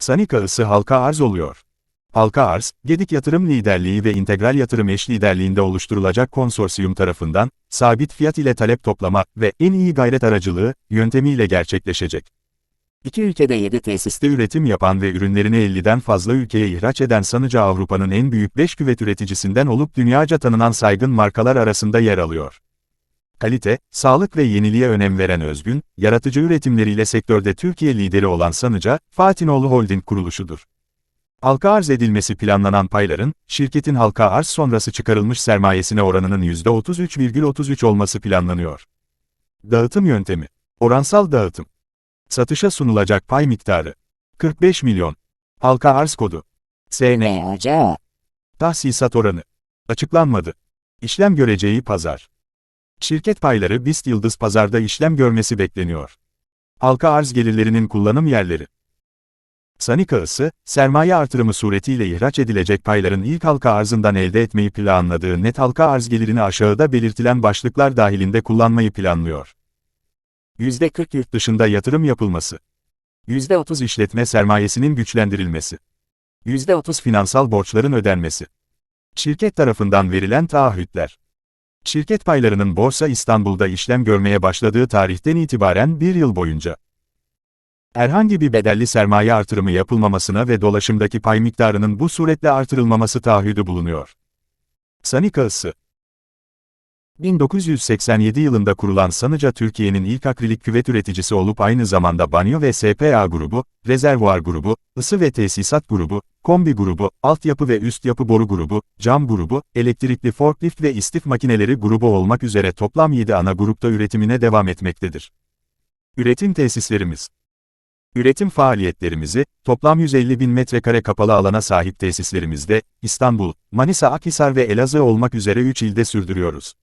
Sanika ısı halka arz oluyor. Halka arz, Gedik Yatırım Liderliği ve İntegral Yatırım Eş Liderliğinde oluşturulacak konsorsiyum tarafından, sabit fiyat ile talep toplama ve en iyi gayret aracılığı yöntemiyle gerçekleşecek. İki ülkede 7 tesiste üretim yapan ve ürünlerini 50'den fazla ülkeye ihraç eden Sanıca Avrupa'nın en büyük 5 küvet üreticisinden olup dünyaca tanınan saygın markalar arasında yer alıyor. Kalite, sağlık ve yeniliğe önem veren özgün, yaratıcı üretimleriyle sektörde Türkiye lideri olan Sanıca, Fatinoğlu Holding kuruluşudur. Halka arz edilmesi planlanan payların, şirketin halka arz sonrası çıkarılmış sermayesine oranının %33,33 olması planlanıyor. Dağıtım yöntemi. Oransal dağıtım. Satışa sunulacak pay miktarı. 45 milyon. Halka arz kodu. SN. NAC. Tahsisat oranı. Açıklanmadı. İşlem göreceği pazar. Şirket payları BIST Yıldız Pazar'da işlem görmesi bekleniyor. Halka arz gelirlerinin kullanım yerleri. Sanika ısı, sermaye artırımı suretiyle ihraç edilecek payların ilk halka arzından elde etmeyi planladığı net halka arz gelirini aşağıda belirtilen başlıklar dahilinde kullanmayı planlıyor. %40 yurt dışında yatırım yapılması. %30 işletme sermayesinin güçlendirilmesi. %30 finansal borçların ödenmesi. Şirket tarafından verilen taahhütler. Şirket paylarının Borsa İstanbul'da işlem görmeye başladığı tarihten itibaren bir yıl boyunca herhangi bir bedelli sermaye artırımı yapılmamasına ve dolaşımdaki pay miktarının bu suretle artırılmaması taahhüdü bulunuyor. Sanika ısı 1987 yılında kurulan Sanıca Türkiye'nin ilk akrilik küvet üreticisi olup aynı zamanda banyo ve SPA grubu, rezervuar grubu, ısı ve tesisat grubu, kombi grubu, altyapı ve üst yapı boru grubu, cam grubu, elektrikli forklift ve istif makineleri grubu olmak üzere toplam 7 ana grupta üretimine devam etmektedir. Üretim tesislerimiz Üretim faaliyetlerimizi, toplam 150 bin metrekare kapalı alana sahip tesislerimizde, İstanbul, Manisa Akhisar ve Elazığ olmak üzere 3 ilde sürdürüyoruz.